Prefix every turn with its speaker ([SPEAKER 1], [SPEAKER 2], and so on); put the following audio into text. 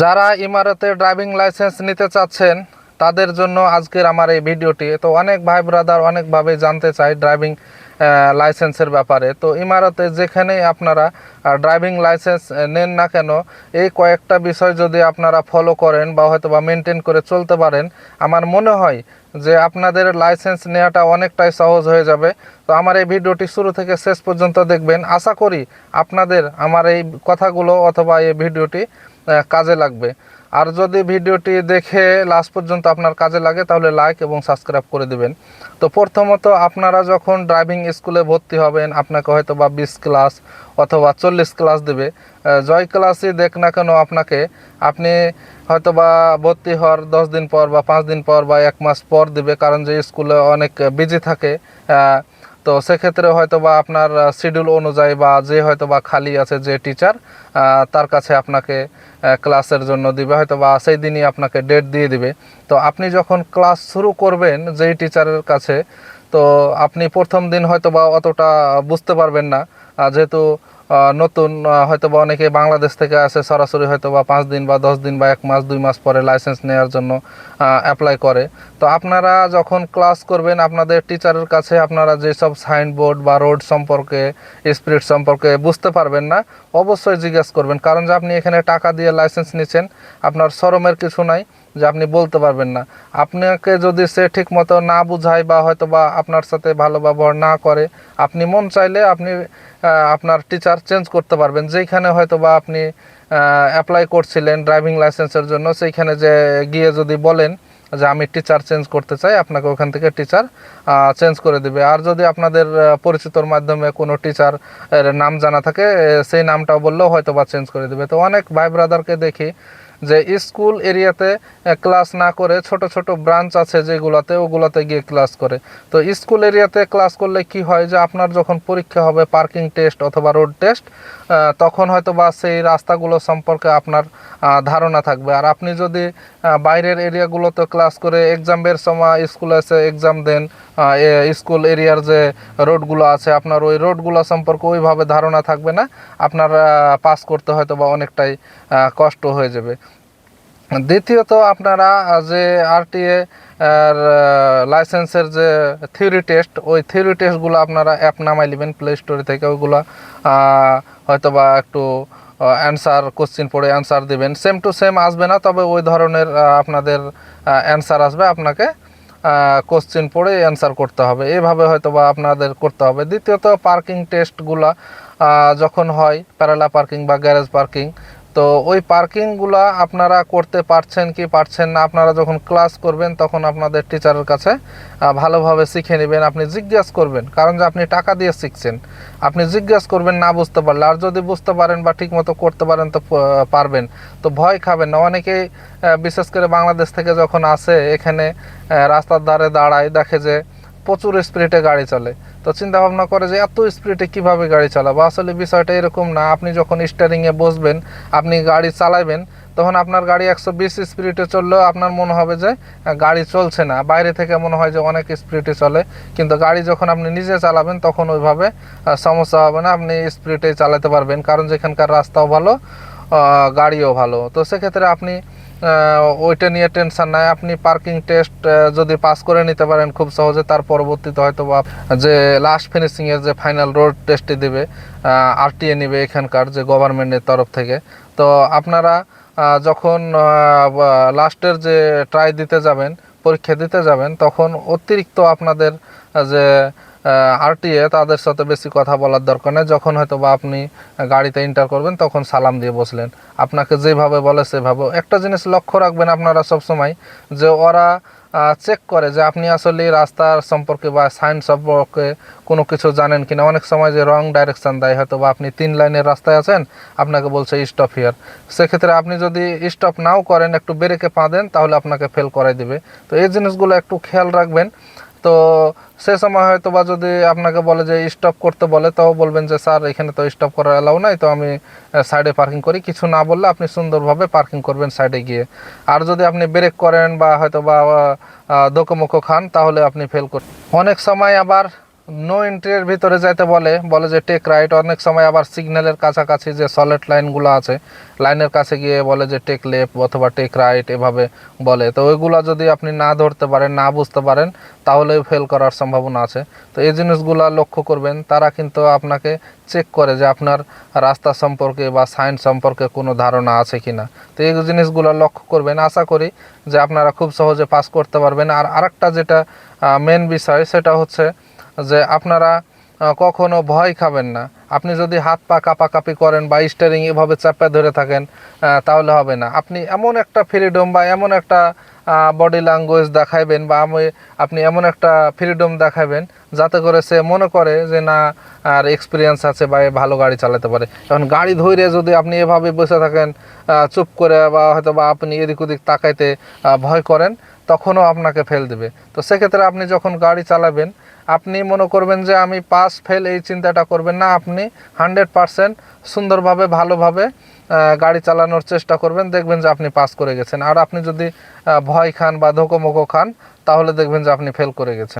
[SPEAKER 1] যারা ইমারতে driving licence নিতে চাচ্ছেন, তাদের জন্য আজকের আমার এই ভিডিওটি। তো অনেক ভাই ব্রাদার অনেকভাবে জানতে চাই ড্রাইভিং লাইসেন্সের ব্যাপারে। তো ইমারতে যেখানেই আপনারা ড্রাইভিং লাইসেন্স নেন না কেন, এই কয়েকটা বিষয় যদি আপনারা ফলো করেন বা হয়তো বা মেনটেন করে চলতে পারেন, আমার মনে হয় যে আপনাদের লাইসেন্স নেওয়াটা অনেকটাই সহজ হয়ে যাবে। তো আমার এই ভিডিওটি শুরু থেকে শেষ পর্যন্ত দেখবেন। আশা করি আপনাদের আমার এই কথাগুলো অথবা এই ভিডিওটি কাজে লাগবে। আর যদি ভিডিওটি দেখে লাস্ট পর্যন্ত আপনার কাজে লাগে, তাহলে লাইক এবং সাবস্ক্রাইব করে দিবেন। তো প্রথমত আপনারা যখন ড্রাইভিং স্কুলে ভর্তি হবেন, আপনাকে হয়তো বা বিশ ক্লাস অথবা চল্লিশ ক্লাস দেবে। জয় ক্লাসই দেখ না কেন আপনাকে, আপনি হয়তো বা ভর্তি হওয়ার দশ দিন পর বা পাঁচ দিন পর বা এক মাস পর দিবে, কারণ যে স্কুলে অনেক বিজি থাকে তো সেক্ষেত্রে হয়তো বা আপনার শিডিউল অনুযায়ী বা যে হয়তো বা খালি আছে যে টিচার তার কাছে আপনাকে ক্লাসের জন্য দিবে। হয়তো বা সেই দিনই আপনাকে ডেট দিয়ে দিবে। তো আপনি যখন ক্লাস শুরু করবেন যেই টিচারের কাছে, তো আপনি প্রথম দিন হয়তো বা অতটা বুঝতে পারবেন না। যেহেতু নতুন হয়তো বা অনেকে বাংলাদেশ থেকে আসে, সরাসরি হয়তো বা পাঁচ দিন বা দশ দিন বা এক মাস, দুই মাস পরে লাইসেন্স নেওয়ার জন্য অ্যাপ্লাই করে। তো আপনারা যখন ক্লাস করবেন, আপনাদের টিচারের কাছে আপনারা যেসব সাইনবোর্ড বা রোড সম্পর্কে স্পিরিট সম্পর্কে বুঝতে পারবেন না, অবশ্যই জিজ্ঞেস করবেন। কারণ যে আপনি এখানে টাকা দিয়ে লাইসেন্স নিচ্ছেন, আপনার শরমের কিছু নাই। যে আপনি বলতে পারবেন না। আপনাকে যদি সে ঠিক মতো না বুঝায় বা হয়তো বা আপনার সাথে ভালো ব্যবহার না করে, আপনি মন চাইলে আপনি আপনার টিচার চেঞ্জ করতে পারবেন। যেইখানে হয়তো বা আপনি অ্যাপ্লাই করছিলেন ড্রাইভিং লাইসেন্সের জন্য, সেইখানে যে গিয়ে যদি বলেন যে আমি টিচার চেঞ্জ করতে চাই, আপনাকে ওখান থেকে টিচার চেঞ্জ করে দিবে। আর যদি আপনাদের পরিচিতর মাধ্যমে কোনো টিচার নাম জানা থাকে সেই নামটাও বললেও হয়তো বা চেঞ্জ করে দিবে। তো অনেক ভাই ব্রাদারকে দেখি যে স্কুল এরিয়াতে ক্লাস না করে ছোট ছোট ব্রাঞ্চ আছে যেগুলোতে, ওগুলোতে গিয়ে ক্লাস করে। তো স্কুল এরিয়াতে ক্লাস করলে কি হয় যে, আপনার যখন পরীক্ষা হবে পার্কিং টেস্ট অথবা রোড টেস্ট তখন হয়তো বা সেই রাস্তাগুলো সম্পর্কে আপনার ধারণা থাকবে। আর আপনি যদি বাইরের এরিয়াগুলোতে ক্লাস করে এক্সামের সময় স্কুলে এসে এক্সাম দেন স্কুল এরিয়ার যে রোডগুলো আছে, আপনার ওই রোডগুলো সম্পর্কে ওইভাবে ধারণা থাকবে না। আপনার পাস করতে হয়তো বা অনেকটাই কষ্ট হয়ে যাবে। দ্বিতীয়ত আপনারা যে আরটিএ আর লাইসেন্সের যে থিওরি টেস্ট ওই থিওরি টেস্টগুলো আপনারা অ্যাপ নামাই নেবেন প্লে স্টোরে থেকে ওইগুলো হয়তো বা একটু অ্যান্সার কোশ্চিন পড়ে অ্যান্সার দিবেন। সেম টু সেম আসবে না, তবে ওই ধরনের আপনাদের অ্যান্সার আসবে, আপনাকে কোশ্চিন পড়ে অ্যান্সার করতে হবে। এইভাবে হয়তো বা আপনাদের করতে হবে। দ্বিতীয়ত পার্কিং টেস্টগুলা যখন হয় প্যারালা পার্কিং বা গ্যারেজ পার্কিং তো ওই পার্কিংগুলা আপনারা করতে পারছেন কি পারছেন না, আপনারা যখন ক্লাস করবেন তখন আপনাদের টিচারের কাছে ভালোভাবে শিখে নেবেন, আপনি জিজ্ঞাসা করবেন। কারণ যে আপনি টাকা দিয়ে শিখছেন, আপনি জিজ্ঞাসা করবেন না বুঝতে পারলে। আর যদি বুঝতে পারেন বা ঠিকমতো করতে পারেন তো পারবেন। তো ভয় খাবেন না। অনেকেই বিশেষ করে বাংলাদেশ থেকে যখন আসে, এখানে রাস্তার ধারে দাঁড়ায়, দেখে যে প্রচুর স্পিডে গাড়ি চলে। তো চিন্তা ভাবনা করে যে এত স্পিডে কীভাবে গাড়ি চালাবো? আসলে বিষয়টা এরকম না। আপনি যখন স্টারিংয়ে বসবেন, আপনি গাড়ি চালাবেন, তখন আপনার গাড়ি একশো বিশ স্পিডে চললেও আপনার মনে হবে যে গাড়ি চলছে না। বাইরে থেকে মনে হয় যে অনেক স্পিডে চলে। কিন্তু গাড়ি যখন আপনি নিজে চালাবেন, তখন ওইভাবে সমস্যা হবে না। আপনি স্পিডে চালাতে পারবেন। কারণ যেখানকার রাস্তাও ভালো গাড়িও ভালো। তো সেক্ষেত্রে আপনি ওইটা নিয়ে টেনশন নাই। আপনি পার্কিং টেস্ট যদি পাস করে নিতে পারেন খুব সহজে, তার পরবর্তীতে হয়তো বা যে লাস্ট ফিনিশিং এর যে ফাইনাল রোড টেস্টে দিবে আরটিএ নেবে এখানকার যে গভর্নমেন্টের তরফ থেকে। তো আপনারা যখন লাস্টের যে ট্রাই দিতে যাবেন, পরীক্ষা দিতে যাবেন, তখন অতিরিক্ত আপনাদের যে আরটিএ তাদের সাথে বেশি কথা বলার দরকার নেই। যখন হয়তো বা আপনি গাড়িতে ইন্টার করবেন, তখন সালাম দিয়ে বসলেন। আপনাকে যেভাবে বলে সেভাবে। একটা জিনিস লক্ষ্য রাখবেন আপনারা সব সময় যে ওরা চেক করে যে আপনি আসলে রাস্তার সম্পর্কে বা সাইন সম্পর্কে কোনো কিছু জানেন কিনা। অনেক সময় যে রং ডাইরেকশন দেয় হয়তো বা আপনি তিন লাইনের রাস্তায় আছেন, আপনাকে বলছে স্টপ হিয়ার সেক্ষেত্রে আপনি যদি স্টপ নাও করেন, একটু ব্রেকে পা দেন, তাহলে আপনাকে ফেল করাই দেবে। তো এই জিনিসগুলো একটু খেয়াল রাখবেন। তো সে সময় হয়তো বা যদি আপনাকে বলে যে স্টপ করতে বলে, তাও বলবেন যে, স্যার, এখানে তো স্টপ করার অ্যালাউ নাই, তো আমি সাইডে পার্কিং করি। কিছু না বললে আপনি সুন্দরভাবে পার্কিং করবেন সাইডে গিয়ে। আর যদি আপনি ব্রেক করেন বা হয়তো বা দোকমোকো খান, তাহলে আপনি ফেল করেন অনেক সময় আবার নো এন্ট্রির ভিতরে যাইতে বলে বলে যে টেক রাইট অনেক সময় আবার সিগন্যালের কাছাকাছি যে সলেট লাইনগুলো আছে লাইনের কাছে গিয়ে বলে যে টেক লেফট অথবা টেক রাইট এভাবে বলে। তো ওইগুলো যদি আপনি না ধরতে পারেন, না বুঝতে পারেন, তাহলে ফেল করার সম্ভাবনা আছে। তো এই জিনিসগুলো লক্ষ্য করবেন, তারা কিন্তু আপনাকে চেক করে যে আপনার রাস্তা সম্পর্কে বা সাইন সম্পর্কে কোনো ধারণা আছে কি না তো এই জিনিসগুলো লক্ষ্য করবেন। আশা করি যে আপনারা খুব সহজে পাস করতে পারবেন। আর আরেকটা যেটা মেন বিষয়, সেটা হচ্ছে যে আপনারা কখনো ভয় খাবেন না। আপনি যদি হাত পা কাপাকাপি করেন বা স্টারিং এভাবে চাপা ধরে থাকেন তাহলে হবে না। আপনি এমন একটা ফ্রিডম বা এমন একটা বডি ল্যাঙ্গুয়েজ দেখাইবেন বা আমি, আপনি এমন একটা ফ্রিডম দেখাবেন যাতে করে সে মনে করে যে না, আর এক্সপিরিয়েন্স আছে বা ভালো গাড়ি চালাতে পারে। এখন গাড়ি ধরে যদি আপনি এভাবে বসে থাকেন চুপ করে বা হয়তো বা আপনি এদিক ওদিক তাকাইতে ভয় করেন, তখনও আপনাকে ফেল দেবে। তো সেক্ষেত্রে আপনি যখন গাড়ি চালাবেন আপনি মনে করবেন যে আমি পাস ফেল এই চিন্তাটা করবেন না, আপনি হান্ড্রেড পারসেন্ট সুন্দরভাবে, ভালোভাবে গাড়ি চালানোর চেষ্টা করবেন, দেখবেন যে আপনি পাস করে গেছেন। আর আপনি যদি ভয় খান বা ধোকোমোকো খান, তাহলে দেখবেন যে আপনি ফেল করে গেছেন।